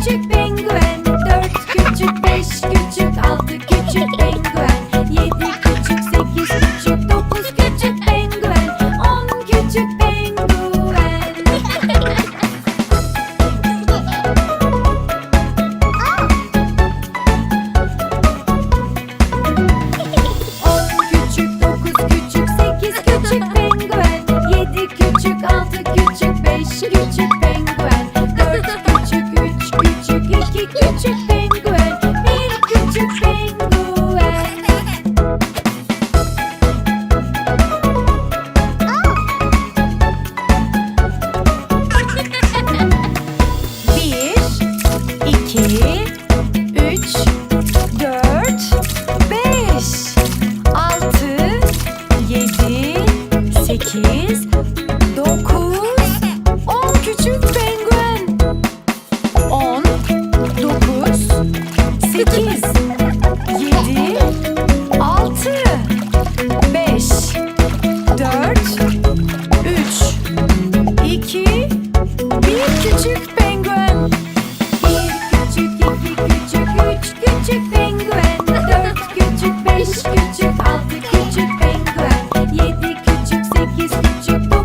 küçük penguin Dört küçük beş küçük sekiz, dokuz, on küçük penguen. On, dokuz, sekiz, yedi, altı, beş, dört, üç, iki, bir küçük penguen. Bir küçük, iki küçük, üç küçük penguen. 行吧。